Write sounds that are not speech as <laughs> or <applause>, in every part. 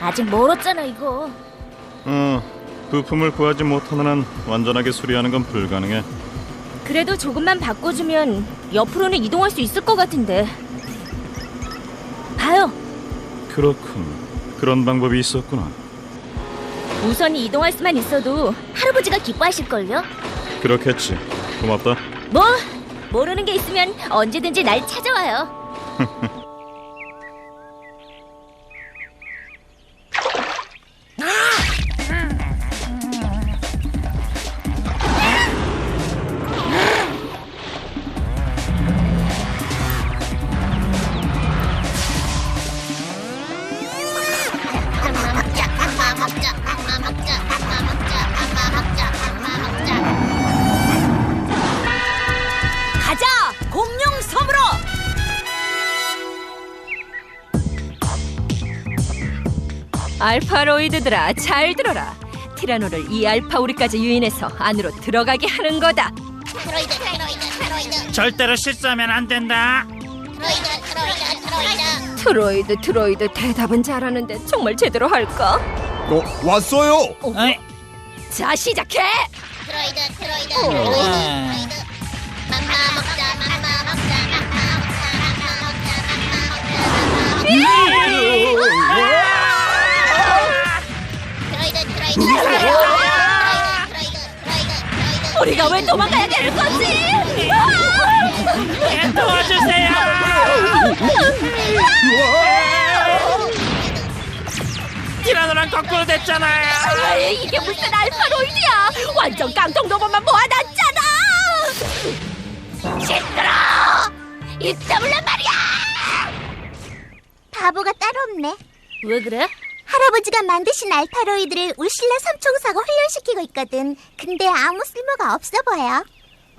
아직 멀었잖아, 이거. 어, 부품을 구하지 못하는 한 완전하게 수리하는 건 불가능해. 그래도 조금만 바꿔주면 옆으로는 이동할 수 있을 것 같은데. 봐요. 그렇군. 그런 방법이 있었구나. 우선 이동할 수만 있어도 할아버지가 기뻐하실걸요? 그렇겠지. 고맙다. 뭐, 모르는 게 있으면 언제든지 날 찾아와요. <laughs> 알파로이드들아 잘 들어라. 티라노를 이 알파우리까지 유인해서 안으로 들어가게 하는 거다. 트로이드 트로이드 트로이드 절대로 실수하면 안 된다. 트로이드 트로이드 트로이드 트로이드 트로이드 대답은 잘하는데 정말 제대로 할까? 어, 왔어요. 어이, 자 시작해. 트로이드 트로이드 트로이드 트로이드 맘마 먹자 맘마 먹자 맘마 먹자 맘마 먹자 맘마 먹자 트로이드 트 우리가 왜 도망가야 되는 거지? 예, 도와주세요. 티라노랑 거꾸로 됐잖아요. 아이, 이게 무슨 알파로이드야? 완전 깡통 도범만 모아놨잖아. 시끄러. 이 때문에 말이야. 바보가 따로 없네 왜 그래? 할아버지가 만드신 알파로이드를 울실라 삼총사가 훈련시키고 있거든 근데 아무 쓸모가 없어 보여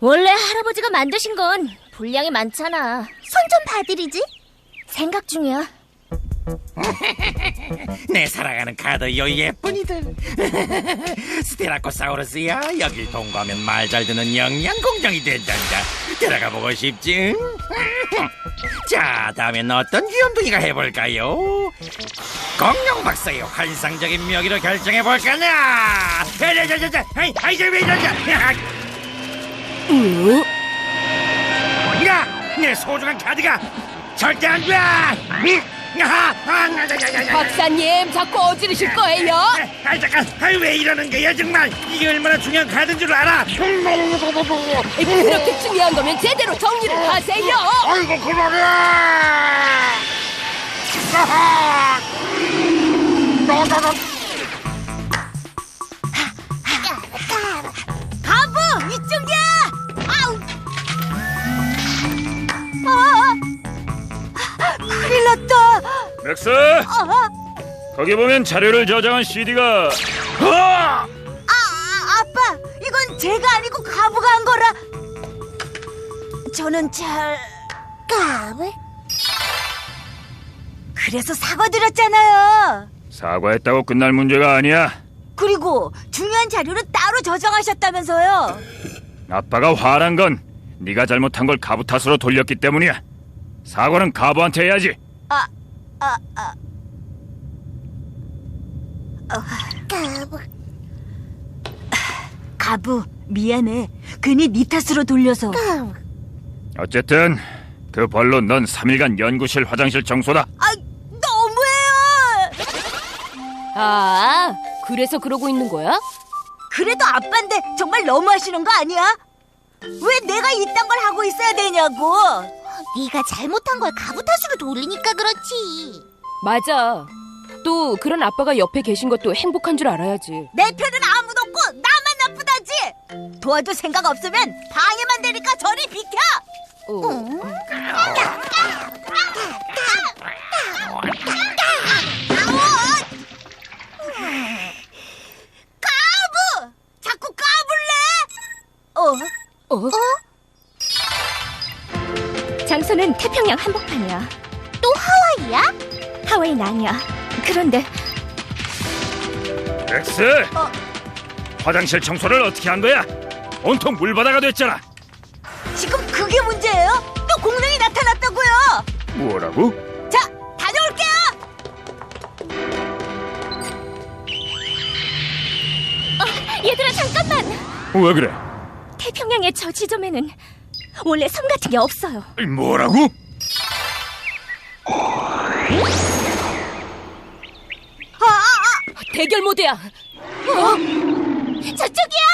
원래 할아버지가 만드신 건 분량이 많잖아. 손 좀 봐드리지 생각 중이야. <laughs> 내 사랑하는 카드 요 예쁜이들. <laughs> 스테라코사우루스야 여길 통과하면 말 잘 듣는 영양 공장이 된단다. 들어가 보고 싶지? <laughs> 자, 다음엔 어떤 귀염둥이가 해볼까요? 공룡 박사의 환상적인 묘기로 결정해 볼까나? 자자자자, 아이, 아이, 저왜 이러냐? 야, 내 소중한 카드가 절대 안 돼! 아. 박사님 자꾸 어지르실 거예요. 아 잠깐, 아, 왜 이러는 거야 정말? 이게 얼마나 중요한 카드인 줄 알아? 그렇게 중요한 거면 제대로 정리를 하세요. 아이고 그만해! 아하! 나나나 맥스! 아, 거기 보면 자료를 저장한 CD가 아, 아, 아빠 이건 제가 아니고 가부가 한 거라 저는 잘 가부 그래서 사과드렸잖아요 사과했다고 끝날 문제가 아니야. 그리고 중요한 자료를 따로 저장하셨다면서요 아빠가 화난 건 네가 잘못한 걸 가부 탓으로 돌렸기 때문이야. 사과는 가부한테 해야지. 아, 아, 아. 가부. 가부, 미안해. 괜히 네 탓으로 돌려서. 어쨌든 그 벌로 넌 3일간 연구실 화장실 청소다. 아, 너무해요. 아, 그래서 그러고 있는 거야? 그래도 아빠인데 정말 너무하시는 거 아니야? 왜 내가 이딴 걸 하고 있어야 되냐고. 네가 잘못한 걸 가부 탓으로 돌리니까 그렇지. 맞아. 또 그런 아빠가 옆에 계신 것도 행복한 줄 알아야지. 내 편은 아무도 없고 나만 나쁘다지. 도와줄 생각 없으면 방해만 되니까 저리 비켜. 어. 까불래? 어? 어? 장소는 태평양 한복판이야. 또 하와이야? 하와이는 아니야. 그런데 렉스! 어. 화장실 청소를 어떻게 한 거야? 온통 물바다가 됐잖아. 지금 그게 문제예요? 또 공룡이 나타났다고요. 뭐라고? 자, 다녀올게요. 어, 얘들아 잠깐만. 왜 그래? 태평양의 저 지점에는 원래 섬 같은 게 없어요. 뭐라고? 대결 모드야. 저쪽이야.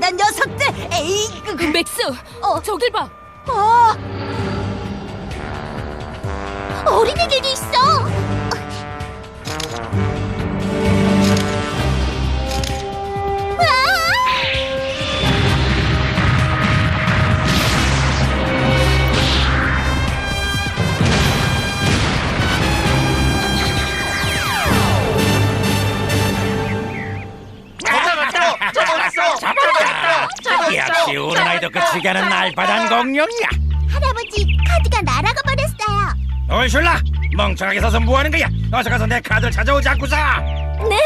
알파단 녀석들. 에이, 그, 그, 맥스, 어, 저길 봐. 어. 어린애들도 있어. 역시 우는 아이도 끝이게 하는 알바단 공룡이야. 할아버지, 카드가 날아가 버렸어요. 얼슐라 멍청하게 서서 뭐하는 거야? 어서 가서 내 카드를 찾아오자꾸서. 네,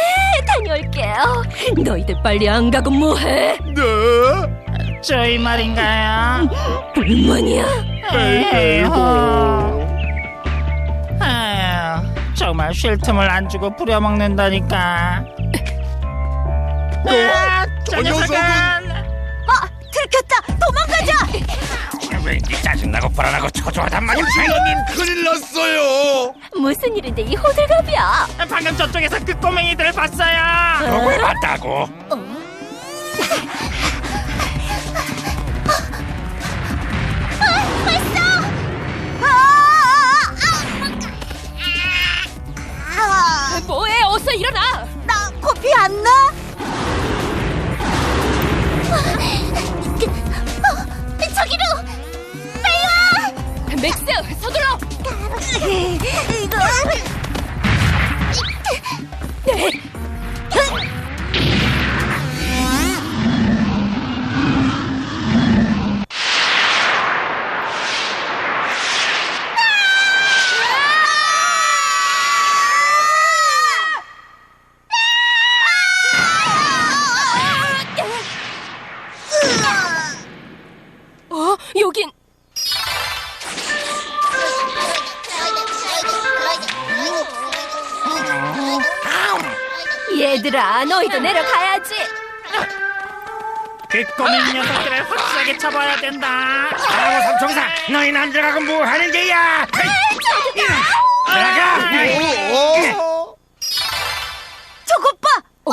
다녀올게요. 너희들 빨리 안 가고 뭐해? 네. 저희 말인가요? 불만이야? 에이구. 정말 쉴 틈을 안 주고 부려먹는다니까. 아, 저저 녀석은- 들켰다. 도망가자. 왠지 짜증나고 불안하고 초조하단 말이야. 신랑님 큰일 났어요. 무슨 일인데 이 호들갑이야? 방금 저쪽에서 그 꼬맹이들을 봤어요. 누굴 봤다고? 아, 뭐해? 어서 일어나. 나 코피 안 나? 맥스, 서둘러. 이거. 어, 얘들아, 너희도 내려가야지. 그 꼬맹이 녀석들을 확실하게 쳐봐야 된다. 아무 삼총사 너희는 안 들어가고 뭐 하는 게야? 들어가. 어? 저것 봐. 어?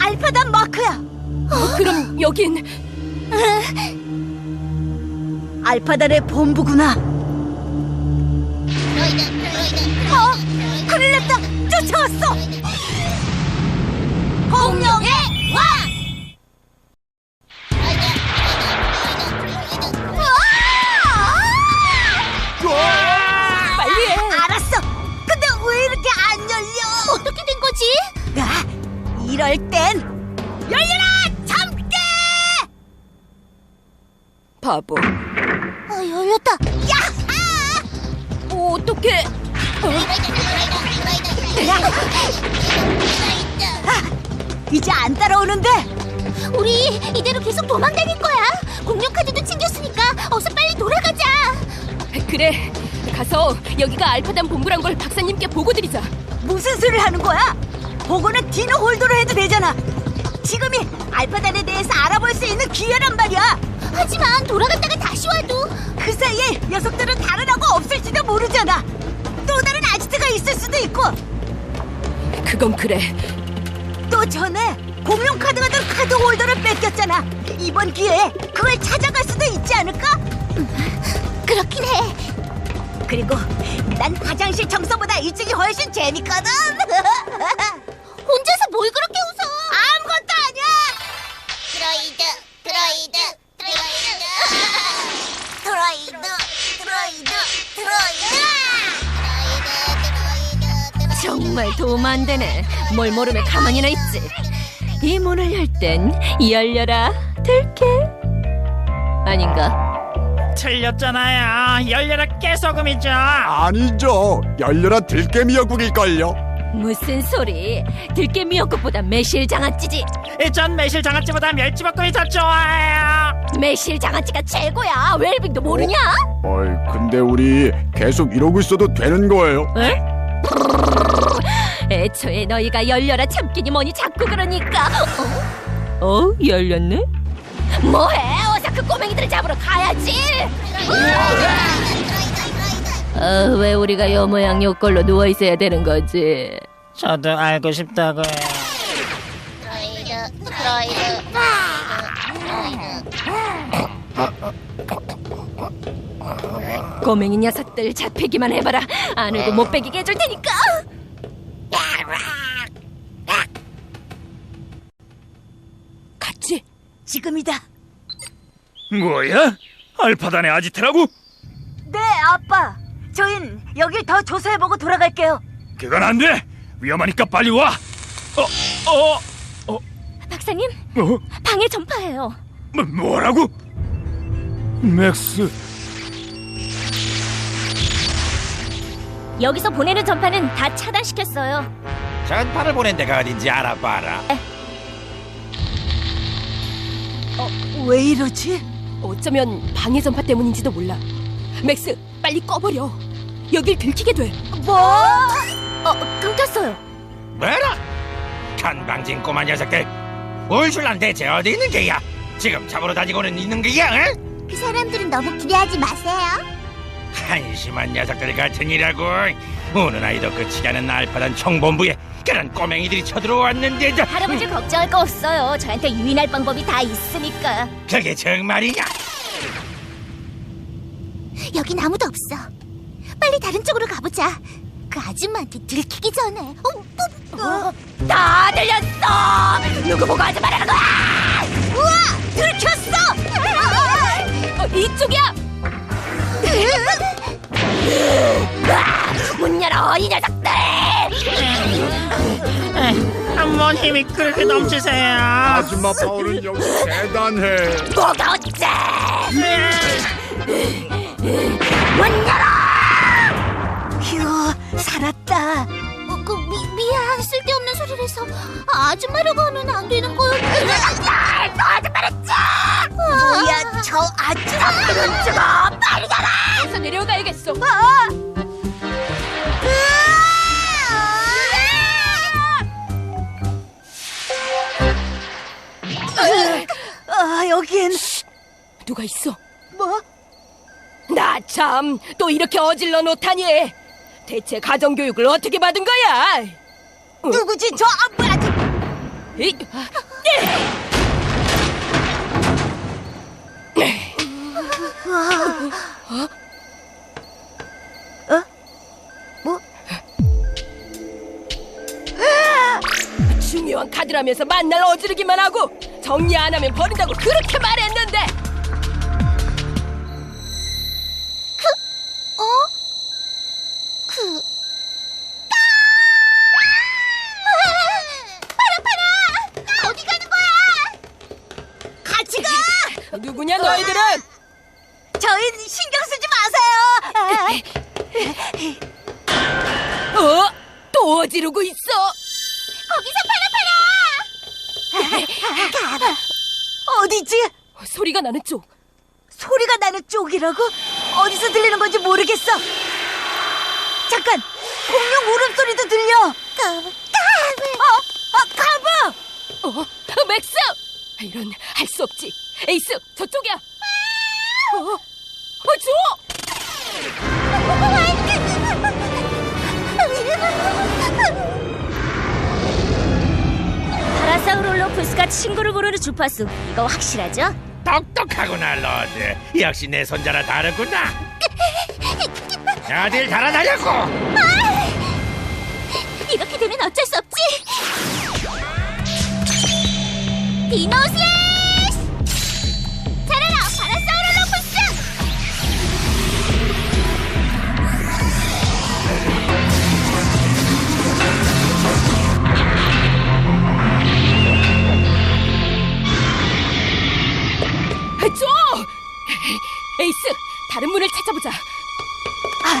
알파단 마크야. 어, 그럼 여긴 알파단의 본부구나. 어? 큰일 났다. 쫓아왔어. 공룡의 왕. 빨리 해. 알았어. 근데 왜 이렇게 안 열려? 어떻게 된 거지? 아, 이럴 땐 열려라! 참깨! 바보. 어, 열렸다. 야하! 어, 어떡해. 이제 안 따라오는데? 우리 이대로 계속 도망다닐 거야. 공룡 카드도 챙겼으니까 어서 빨리 돌아가자. 그래. 가서 여기가 알파단 본부란 걸 박사님께 보고 드리자. 무슨 소리를 하는 거야? 보고는 디노 홀더로 해도 되잖아. 지금이 알파단에 대해서 알아볼 수 있는 기회란 말이야. 하지만 돌아갔다가 다시 와도 그 사이에 녀석들은 다른 하고 없을지도 모르잖아. 또 다른 아지트가 있을 수도 있고 그건 그래. 또 전에 공룡 카드가 든 카드 홀더를 뺏겼잖아. 이번 기회에 그걸 찾아갈 수도 있지 않을까? 그렇긴 해. 그리고 난 화장실 청소보다 이쪽이 훨씬 재밌거든. <laughs> 혼자서 뭘 그렇게 웃어? 아무것도 아니야. 드로이드, 드로이드, 드로이드. 드로이드, 드로이드, 드로이드. 정말 도움 안 되네. 뭘 모르면 가만히나 있지. 이 문을 열 땐 열려라 들게. 아닌가? 틀렸잖아요. 열려라 깨소금이죠. 아니죠. 열려라 들깨 미 역국일걸요. 무슨 소리? 들깨 미역국보다 매실 장아찌지. 전 매실 장아찌보다 멸치볶음이 더 좋아요. 매실 장아찌가 최고야. 웰빙도 모르냐? 어이, 근데 우리 계속 이러고 있어도 되는 거예요? 에? 애초에 너희가 열려라 참기니 뭐니 자꾸 그러니까. 어? 어? 열렸네? 뭐해? 어서 그 꼬맹이들을 잡으러 가야지. 어, 왜 우리가 요 모양 요 꼴로 누워 있어야 되는 거지? 저도 알고 싶다고요. 꼬맹이 녀석들 잡히기만 해봐라. 안 울고 못 빼기게 해줄 테니까. 갔지? 지금이다. 뭐야? 알파단의 아지트라고? 네, 아빠. 저흰 여길 더 조사해보고 돌아갈게요. 그건 안 돼. 위험하니까 빨리 와. 어, 어, 박사님, 어, 방해 전파예요. 뭐, 뭐라고? 맥스, 여기서 보내는 전파는 다 차단시켰어요. 전파를 보낸 데가 어딘지 알아봐라. 왜 이러지? 어쩌면 방해 전파 때문인지도 몰라. 맥스, 빨리 꺼버려. 여길 들키게 돼. 뭐? 어, 끊겼어요. 뭐라? 건방진 꼬마 녀석들. 울술란 대체 어디 있는 게야? 지금 잡으러 다니고는 있는 게야? 응? 그 사람들은 너무 기대하지 마세요. 한심한 녀석들 같으니라고. 우는 아이도 끝이 가는 알파단 총본부에 그런 꼬맹이들이 쳐들어왔는데도 할아버지 걱정할 거 없어요. 저한테 유인할 방법이 다 있으니까. 그게 정말이냐? 여긴 아무도 없어. 빨리 다른 쪽으로 가보자. 그 아줌마한테 들키기 전에. 어, 어, 다 들렸어. 누구 보고 하지 말라는 거야? 우와! 들켰어! 어, 이쪽이야. 문 열어 이 녀석들. 한번 힘이 그렇게 넘치세요. 아줌마 파워는 역시 대단해. 뭐가 어째? 문 열어. 휴, 살았다. 어, 그 미, 미안 쓸데없는 소리를 해서 아줌마라고 하면 안 되는 거였는데 또 아줌마랬지 뭐야, 저 아줌마. 이런 죽어 가라. 어서 내려가야겠어. 아, 여긴 누가 있어? 뭐? 나 참 또 이렇게 어질러 놓다니. 대체 가정 교육을 어떻게 받은 거야? 누구지? 저 아, 뭐야? 에 이, 뭐? 중요한 카드라면서 만날 어지르기만 하고 정리 안 하면 버린다고 그렇게 말했는데 어? 그 어디 가는 거야 같이 가! 누구냐 너희들은? 저흰 신경 쓰지 마세요. 어? 또 어지르고 있어? 거기서 파라 파라 어디지? 소리가 나는 쪽 소리가 나는 쪽이라고? 어디서 들리는 건지 모르겠어. 잠깐, 공룡 울음소리도 들려. 그, 어, 어, 가봐. 어? 어, 맥스! 이런 할 수 없지 에이스 저쪽이야 어? 어 줘! 파라사우롤로푸스가 친구를 부르는 주파수 이거 확실하죠? 똑똑하구나 로드. 역시 내 손자라 다르구나. 어딜 달아나려고? 이렇게 되면 어쩔 수 없지 디노슬래 줘! 에이스, 다른 문을 찾아보자. 아,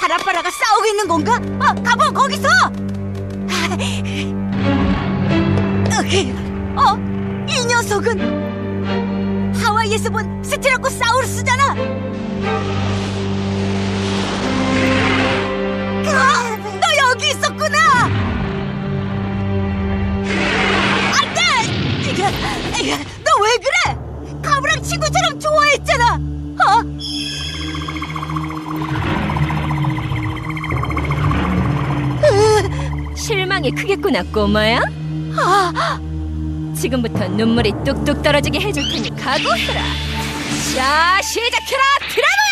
바라바라가 싸우고 있는 건가? 어, 아, 가봐 거기서. 어, 이 녀석은 하와이에서 본 스티라코사우루스잖아. 아, 어, 너 여기 있었구나. 안돼! 너 왜 그래? 친구처럼 좋아했잖아. 어? 실망이 크겠구나 꼬마야 지금부터 눈물이 뚝뚝 떨어지게 해줄 테니 각오해라 자 시작해라 드라마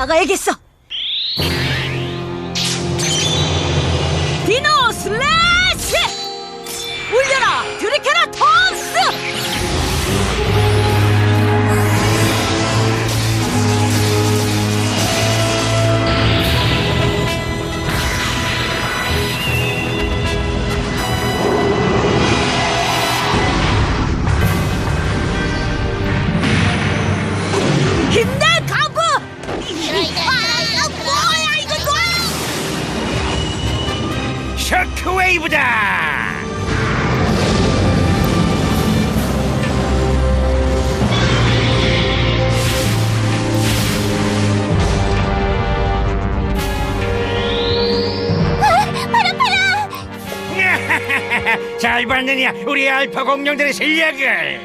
나가야겠어 잘 봤느냐 우리 알파 공룡들의 실력을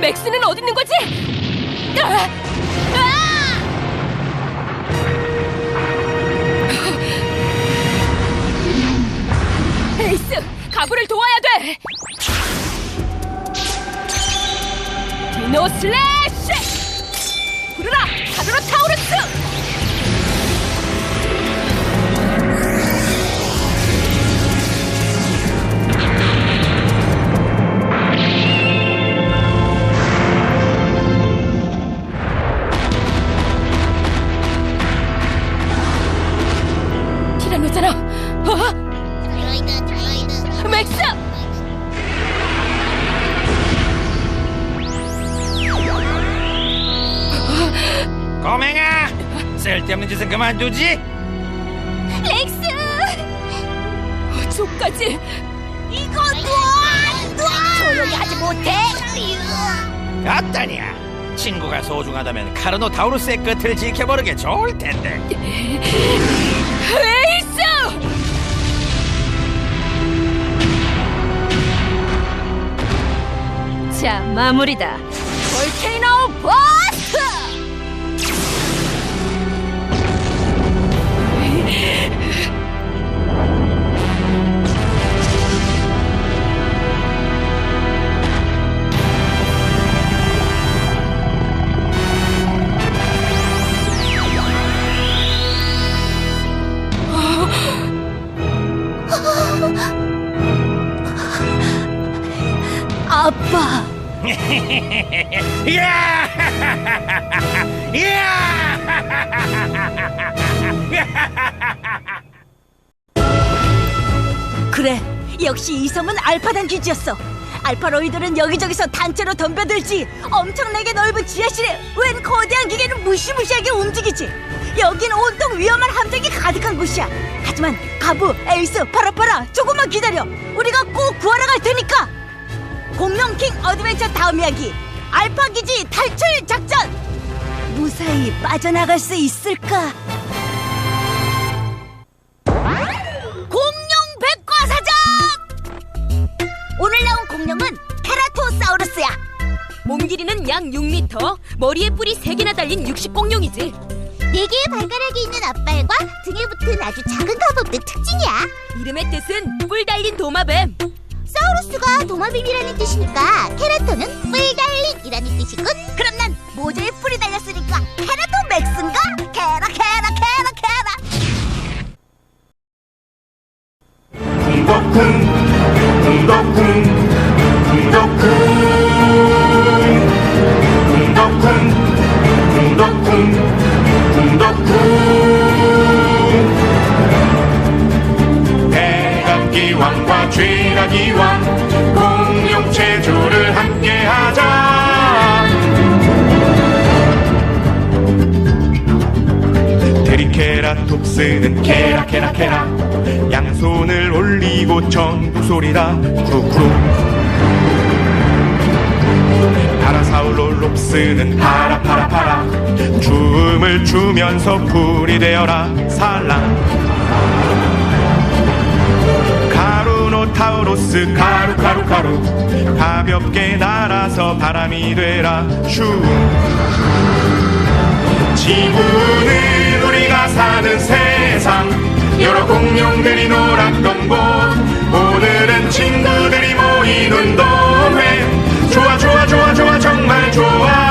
맥스는 어디 있는 거지? 고맹아 쓸데없는 짓은 그만두지 렉스! 저까지 이거 놔! 놔! 조용히 하지 못해! 어떠냐 친구가 소중하다면 카르노타우루스의 끝을 지켜보는 게 좋을 텐데 에이스! 자, 마무리다. 볼케이노 버 역시 이 섬은 알파단 기지였어. 알파로이들은 여기저기서 단체로 덤벼들지 엄청나게 넓은 지하실에 웬 거대한 기계는 무시무시하게 움직이지. 여긴 온통 위험한 함정이 가득한 곳이야. 하지만 가부, 에이스, 파라파라 조금만 기다려. 우리가 꼭 구하러 갈 테니까. 공룡킹 어드벤처 다음 이야기. 알파 기지 탈출 작전. 무사히 빠져나갈 수 있을까? 약 6m, 머리에 뿔이 3개나 달린 육식공룡이지. 네 개의 발가락이 있는 앞발과 등에 붙은 아주 작은 갑옷도 특징이야. 이름의 뜻은 뿔 달린 도마뱀. 사우루스가 도마뱀이라는 뜻이니까 케라토는 뿔 달린이라는 뜻이군. 그럼 난 모자에 뿔이 달렸으니까! 렉슨가? 캐라 캐라 캐라 캐라 쿵덕쿵 쿵덕쿵 연소 풀이 되어라 살랑. 가루노타우로스 가루 가루 가루. 가볍게 날아서 바람이 되라 슈. 지구는 우리가 사는 세상. 여러 공룡들이 놀았던 곳. 오늘은 친구들이 모이는 동해 좋아 좋아 좋아 좋아 정말 좋아.